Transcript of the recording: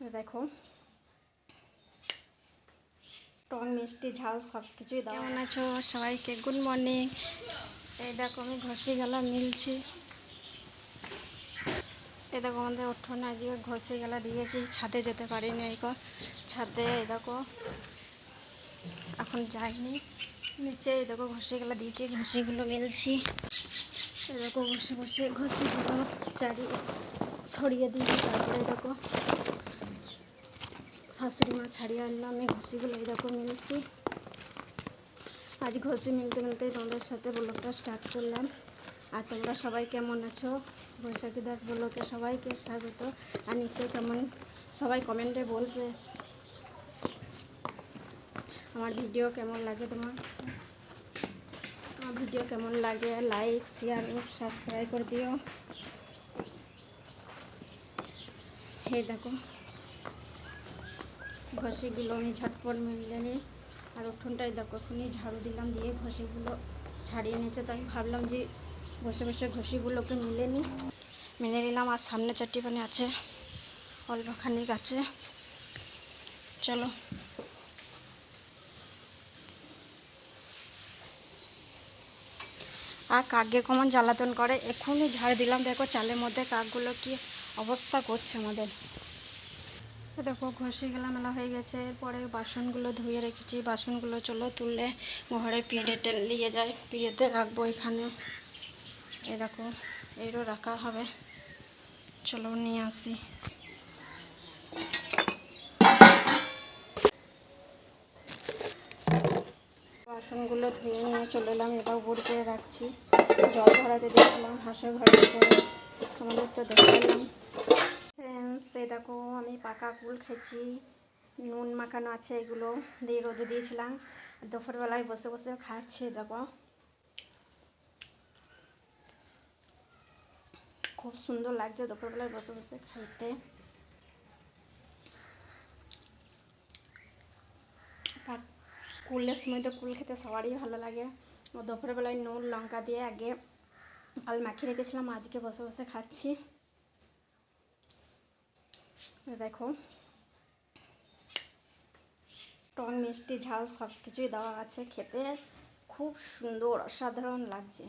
দেখো টক মিষ্টি ঝাল সব কিছুই দেওয়া কেমন আছো সবাইকে গুড মর্নিং এই দেখো আমি ঘষে গেলা মিলছি এই দেখো আমাদের উঠোনে আজকে ঘষে গেলা দিয়েছি ছাদে যেতে পারিনি এই ছাদে এই দেখো এখন যাইনি নিচে এই দেখো ঘষে গেলা দিয়েছি ঘষিগুলো মিলছি এই দেখো বসে বসে ঘষিগুলো চারি ছড়িয়ে দিয়েছি তারপরে দেখো শাশুড়ি মা ছাড়িয়ে আনলাম আমি ঘষিগুলো দেখো মিলছি আজ ঘষি মিলতে মিলতে তোমাদের সাথে ব্লগটা স্টার্ট করলাম। আর তোমরা সবাই কেমন আছো? বৈশাখী দাস ব্লকে সবাইকে স্বাগত। আর নিচে কেমন? সবাই কমেন্টে বলবে। আমার ভিডিও কেমন লাগে তোমার? আমার ভিডিও কেমন লাগে? লাইক শেয়ার সাবস্ক্রাইব করে দিও। এই দেখো। ঘষিগুলো, আমি ঝটপট মিলে নিই। আর উঠোনটাই দেখো, এখনই ঝাড়ু দিলাম দিয়ে ঘষিগুলো ছাড়িয়ে নিয়েছে। তাই ভাবলাম যে বসে বসে ঘষিগুলোকে মিলে নিই। মিলে নিলাম, আর সামনে চারটি পানি আছে অল্প খানিক আছে। চলো। আর কাককে কেমন জ্বালাতন করে এক্ষুনি ঝাড় দিলাম। দেখো চালের মধ্যে কাকগুলো কি অবস্থা করছে আমাদের। দেখো ঘষে গেলা মেলা হয়ে গেছে। এরপরে বাসনগুলো ধুয়ে রেখেছি। বাসনগুলো চলো তুললে ঘরে পিঁড়েতে নিয়ে যায় পিঁড়েতে রাখব এখানে। এ দেখো, এরও রাখা হবে। চলো নিয়ে আসি। বাসনগুলো ধুয়ে নিয়ে চলে এলাম। এটা উপর করে রাখছি। জল ভরাতে দেখলাম হাঁসের ঘরে উপরে। তোমাদের তো দেখালাম ফ্রেন্ডস দেখো আমি পাকা কুল খেয়েছি নুন মাখানো আছে এগুলো দিয়ে রোদে দিয়েছিলাম। দুপুরবেলায় বসে বসে খাচ্ছি, দেখো। খুব সুন্দর লাগছে দুপুরবেলায় বসে বসে খাইতে। কুলের সময় তো কুল খেতে সবারই ভালো লাগে। দুপুরবেলায় নুন, লঙ্কা দিয়ে আগে কাল মাখিয়ে রেখেছিলাম, আজকে বসে বসে খাচ্ছি। দেখো। টক মিষ্টি ঝাল সব কিছুই দেওয়া আছে খেতে। খুব সুন্দর অসাধারণ লাগছে।